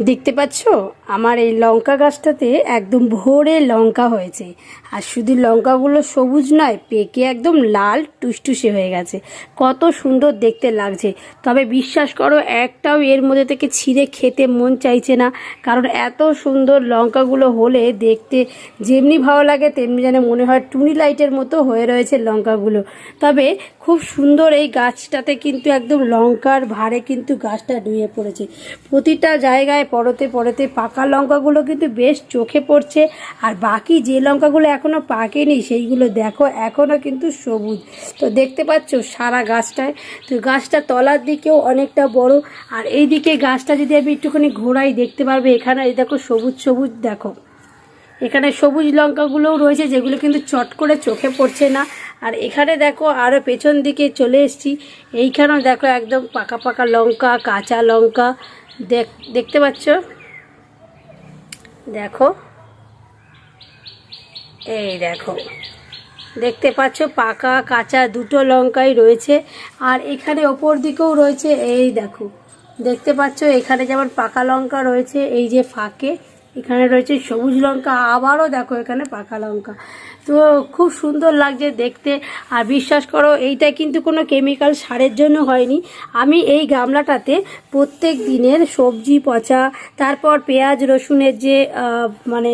দেখতে পাচ্ছ? আমার এই লঙ্কা গাছটাতে একদম ভোরে লঙ্কা হয়েছে। আর শুধু লঙ্কাগুলো সবুজ নয়, পেকে একদম লাল টুসটুসে হয়ে গেছে। কত সুন্দর দেখতে লাগছে। তবে বিশ্বাস করো, একটাও এর মধ্যে থেকে ছিঁড়ে খেতে মন চাইছে না। কারণ এত সুন্দর লঙ্কাগুলো হলে দেখতে যেমনি ভালো লাগে, তেমনি যেন মনে হয় টুনি লাইটের মতো হয়ে রয়েছে লঙ্কাগুলো। তবে খুব সুন্দর এই গাছটাতে কিন্তু একদম লঙ্কার ভারে কিন্তু গাছটা ডুয়ে পড়েছে। প্রতিটা জায়গায় পরতে পরতে পাকা লঙ্কাগুলো কিন্তু বেশ চোখে পড়ছে, আর বাকি যে লঙ্কাগুলো এখনও পাকেনি সেইগুলো দেখো এখনও কিন্তু সবুজ। তো দেখতে পাচ্ছ সারা গাছটায়। তো গাছটা তলার দিকেও অনেকটা বড়, আর এই দিকে গাছটা যদি আমি একটুখানি ঘোরাই দেখতে পারবে, এখানে এই দেখো সবুজ সবুজ দেখো। এখানে সবুজ লঙ্কাগুলোও রয়েছে, যেগুলো কিন্তু চট করে চোখে পড়ছে না। আর এখানে দেখো আরও পেছন দিকে চলে এসছি। এইখানেও দেখো একদম পাকা পাকা লঙ্কা, কাঁচা লঙ্কা। দেখ, দেখতে পাচ্ছ? দেখো। এই দেখো। দেখতে পাচ্ছ পাকা, কাঁচা দুটো লঙ্কাই রয়েছে। আর এখানে ওপর দিকেও রয়েছে, এই দেখো। দেখতে পাচ্ছ এখানে যেমন পাকা লঙ্কা রয়েছে, এই যে ফাঁকে। এখানে রয়েছে সবুজ লঙ্কা আবারও দেখো এখানে পাকা লঙ্কা। তো খুব সুন্দর লাগছে দেখতে। আর বিশ্বাস করো, এইটা কিন্তু কোনো কেমিক্যাল সারের জন্য হয়নি। আমি এই গামলাটাতে প্রত্যেক দিনের সবজি পচা, তারপর পেঁয়াজ, রসুনের যে মানে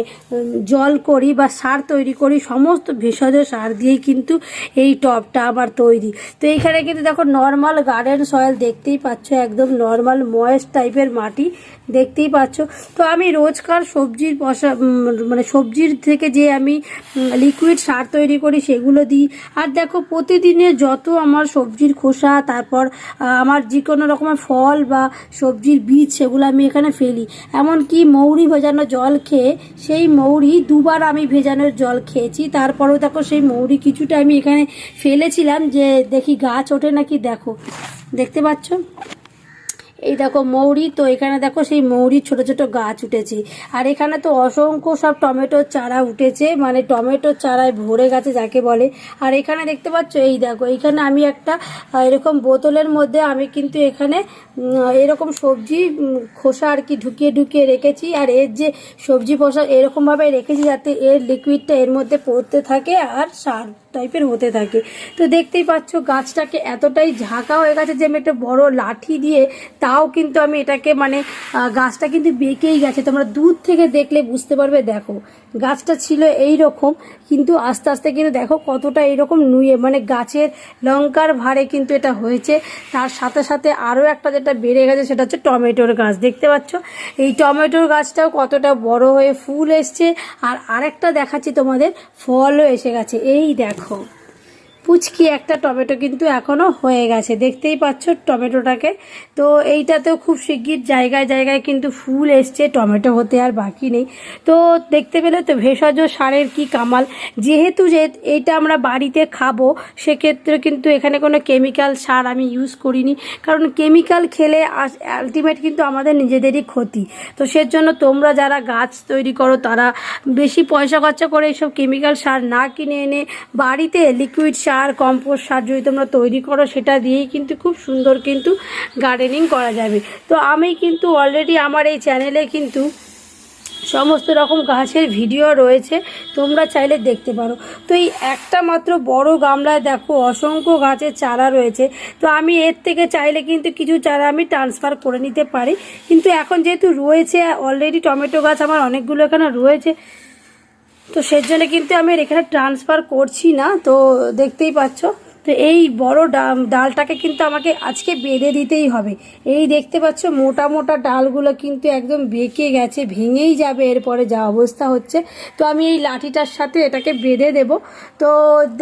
জল করি বা সার তৈরি করি, সমস্ত ভেষজ সার দিয়েই কিন্তু এই টবটা আমার তৈরি। তো এইখানে কিন্তু দেখো নর্মাল গার্ডেন সয়েল দেখতেই পাচ্ছ, একদম নর্মাল ময়েস্ট টাইপের মাটি দেখতেই পাচ্ছ। তো আমি রোজকার সবজির পশা মানে সবজির থেকে যে আমি লিকুইড সার তৈরি করি, সেগুলো দিই। আর দেখো, প্রতিদিনে যত আমার সবজির খোসা, তারপর আমার যে কোনো রকমের ফল বা সবজির বীজ, সেগুলো আমি এখানে ফেলি। এমনকি মৌরি ভেজানো জল খেয়ে, সেই মৌরি দুবার আমি ভেজানোর জল খেয়েছি। তারপরেও দেখো, সেই মৌরি কিছুটা আমি এখানে ফেলেছিলাম যে, দেখি গাছ ওঠে নাকি, দেখো। দেখতে পাচ্ছ? এই দেখো মৌরি, তো এখানে দেখো সেই মৌরির ছোট ছোট গাছ উঠেছে। আর এখানে তো অসংখ্য সব টমেটোর চারা উঠেছে মানে টমেটোর চারায় ভরে গেছে যাকে বলে। আর এখানে দেখতে পাচ্ছ, এই দেখো এইখানে আমি একটা এরকম বোতলের মধ্যে আমি কিন্তু এখানে এরকম সবজি খোসা আর কি ঢুকিয়ে ঢুকিয়ে রেখেছি। আর এর যে সবজি খোসা এরকমভাবে রেখেছি যাতে এর লিকুইডটা এর মধ্যে পড়তে থাকে আর সার টাইপের হতে থাকে। তো দেখতেই পাচ্ছ, গাছটাকে এতটাই ঝাঁকা হয়ে গেছে যে আমি একটা বড় লাঠি দিয়ে তাও কিন্তু আমি এটাকে মানে গাছটা কিন্তু বেঁকেই গেছে। তোমরা দূর থেকে দেখলে বুঝতে পারবে, দেখো। গাছটা ছিল এই রকম কিন্তু আস্তে আস্তে কিন্তু দেখো কতটা এইরকম নুয়ে। মানে গাছের লঙ্কার ভারে কিন্তু এটা হয়েছে। তার সাথে সাথে আরও একটা যেটা বেড়ে গেছে, সেটা হচ্ছে টমেটোর গাছ। দেখতে পাচ্ছ? এই টমেটোর গাছটাও কতটা বড় হয়ে ফুল এসছে। আর আরেকটা দেখাচ্ছি তোমাদের, ফলও এসে গেছে। এই দেখো। পুচকি একটা টমেটো কিন্তু এখনও হয়ে গেছে। দেখতেই পাচ্ছ টমেটোটাকে। তো এইটাতেও খুব শিগগির জায়গায় জায়গায় কিন্তু ফুল এসছে, টমেটো হতে আর বাকি নেই। তো দেখতে পেলে তো ভেষজ সারের কি কামাল। যেহেতু যে এইটা আমরা বাড়িতে খাব, সেক্ষেত্রে কিন্তু এখানে কোনো কেমিক্যাল সার আমি ইউজ করিনি। কারণ কেমিক্যাল খেলে আলটিমেট কিন্তু আমাদের নিজেদেরই ক্ষতি। তো সেজন্য তোমরা যারা গাছ তৈরি করো, তারা বেশি পয়সা খরচা করে এইসব কেমিক্যাল সার না কিনে এনে বাড়িতে লিকুইড সার কম্পোস্ট সার যদি তোমরা তৈরি করো, সেটা দিয়েই কিন্তু খুব সুন্দর কিন্তু গার্ডেনিং করা যাবে। তো আমি কিন্তু অলরেডি আমার এই চ্যানেলে কিন্তু সমস্ত রকম গাছের ভিডিও রয়েছে, তোমরা চাইলে দেখতে পারো। তো এই একটা মাত্র বড় গামলায় দেখো, অসংখ্য গাছের চারা রয়েছে। তো আমি এর থেকে চাইলে কিন্তু কিছু চারা আমি ট্রান্সফার করে নিতে পারি। কিন্তু এখন যেহেতু রয়েছে অলরেডি টমেটো গাছ আমার অনেকগুলো এখানে রয়েছে। তো সেই জন্য কিন্তু আমি এখানে ট্রান্সফার করছি না, তো দেখতেই পাচ্ছ। তো এই বড় ডালটাকে কিন্তু আমাকে আজকে বেঁধে দিতেই হবে। এই দেখতে পাচ্ছ, মোটা মোটা ডালগুলো কিন্তু একদম বেঁকে গেছে, ভেঙেই যাবে, এরপরে যা অবস্থা হচ্ছে। তো আমি এই লাঠিটার সাথে এটাকে বেঁধে দেব। তো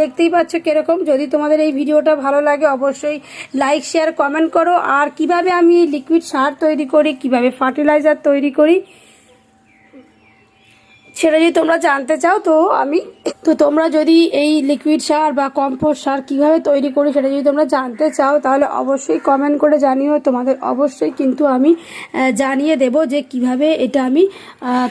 দেখতেই পাচ্ছ কীরকম, যদি তোমাদের এই ভিডিওটা ভালো লাগে অবশ্যই লাইক শেয়ার কমেন্ট করো। আর কীভাবে আমি লিকুইড সার তৈরি করি, কীভাবে ফার্টিলাইজার তৈরি করি সেটা যদি তোমরা জানতে চাও, তো আমি, তো তোমরা যদি এই লিকুইড সার বা কম্পোস্ট সার কীভাবে তৈরি করি সেটা যদি তোমরা জানতে চাও, তাহলে অবশ্যই কমেন্ট করে জানিও। তোমাদের অবশ্যই কিন্তু আমি জানিয়ে দেব যে কীভাবে এটা আমি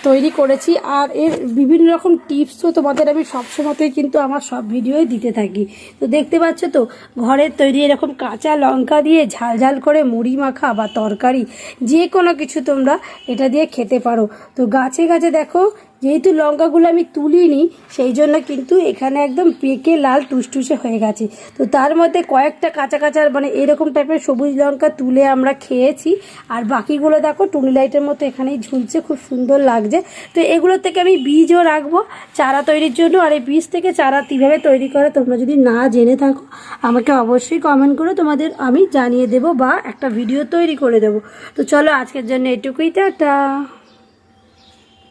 তৈরি করেছি। আর এর বিভিন্ন রকম টিপসও তোমাদের আমি সবসময়তেই কিন্তু আমার সব ভিডিওই দিতে থাকি। তো দেখতে পাচ্ছ তো ঘরের তৈরি এরকম কাঁচা লঙ্কা দিয়ে ঝাল ঝাল করে মুড়ি মাখা বা তরকারি যে কোনো কিছু তোমরা এটা দিয়ে খেতে পারো। তো গাছে গাছে দেখো যেহেতু লঙ্কাগুলো আমি তুলিনি, সেই জন্য কিন্তু এখানে একদম পেকে লাল টুসটুসে হয়ে গেছে। তো তার মধ্যে কয়েকটা কাঁচা কাঁচা মানে এরকম টাইপের সবুজ লঙ্কা তুলে আমরা খেয়েছি। আর বাকিগুলো দেখো, টুনি লাইটের মতো এখানেই ঝুলছে, খুব সুন্দর লাগছে। তো এগুলো থেকে আমি বীজও রাখব চারা তৈরির জন্য। আর এই বীজ থেকে চারা কীভাবে তৈরি করে তোমরা যদি না জেনে থাকো, আমাকে অবশ্যই কমেন্ট করে তোমাদের আমি জানিয়ে দেবো বা একটা ভিডিও তৈরি করে দেবো। তো চলো আজকের জন্য এটুকুই, টাটা!